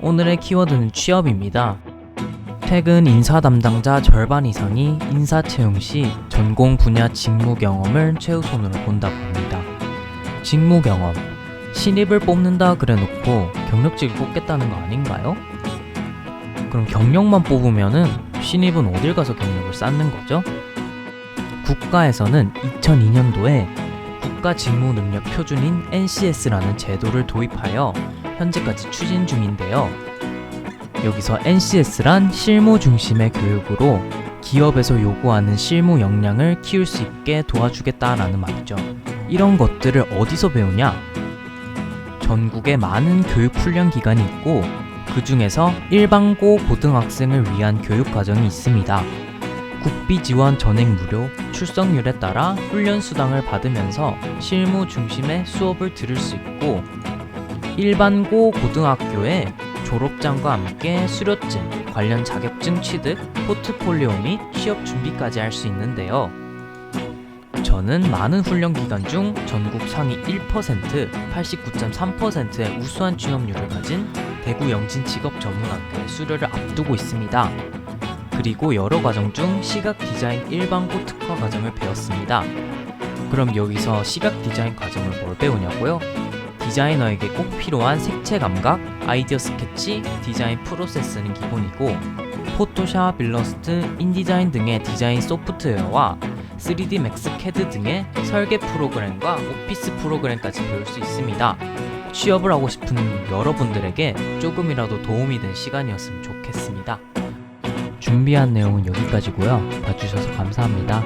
오늘의 키워드는 취업입니다. 퇴근 인사 담당자 절반 이상이 인사 채용 시 전공 분야 직무 경험을 최우선으로 본다고 합니다. 직무 경험. 신입을 뽑는다 그래 놓고 경력직을 뽑겠다는 거 아닌가요? 그럼 경력만 뽑으면은 신입은 어딜 가서 경력을 쌓는 거죠? 국가에서는 2002년도에 국가 직무 능력 표준인 NCS라는 제도를 도입하여 현재까지 추진 중인데요. 여기서 NCS란 실무 중심의 교육으로 기업에서 요구하는 실무 역량을 키울 수 있게 도와주겠다라는 말이죠. 이런 것들을 어디서 배우냐? 전국에 많은 교육 훈련 기관이 있고 그 중에서 일반고 고등학생을 위한 교육 과정이 있습니다. 국비 지원 전액 무료, 출석률에 따라 훈련 수당을 받으면서 실무 중심의 수업을 들을 수 있고 일반고 고등학교에 졸업장과 함께 수료증, 관련 자격증 취득, 포트폴리오 및 취업 준비까지 할 수 있는데요. 저는 많은 훈련 기간 중 전국 상위 1%, 89.3%의 우수한 취업률을 가진 대구 영진 직업 전문학교의 수료를 앞두고 있습니다. 그리고 여러 과정 중 시각 디자인 일반고 특화 과정을 배웠습니다. 그럼 여기서 시각 디자인 과정을 뭘 배우냐고요? 디자이너에게 꼭 필요한 색채 감각, 아이디어 스케치, 디자인 프로세스는 기본이고 포토샵, 일러스트, 인디자인 등의 디자인 소프트웨어와 3D 맥스 캐드 등의 설계 프로그램과 오피스 프로그램까지 배울 수 있습니다. 취업을 하고 싶은 여러분들에게 조금이라도 도움이 된 시간이었으면 좋겠습니다. 준비한 내용은 여기까지고요. 봐주셔서 감사합니다.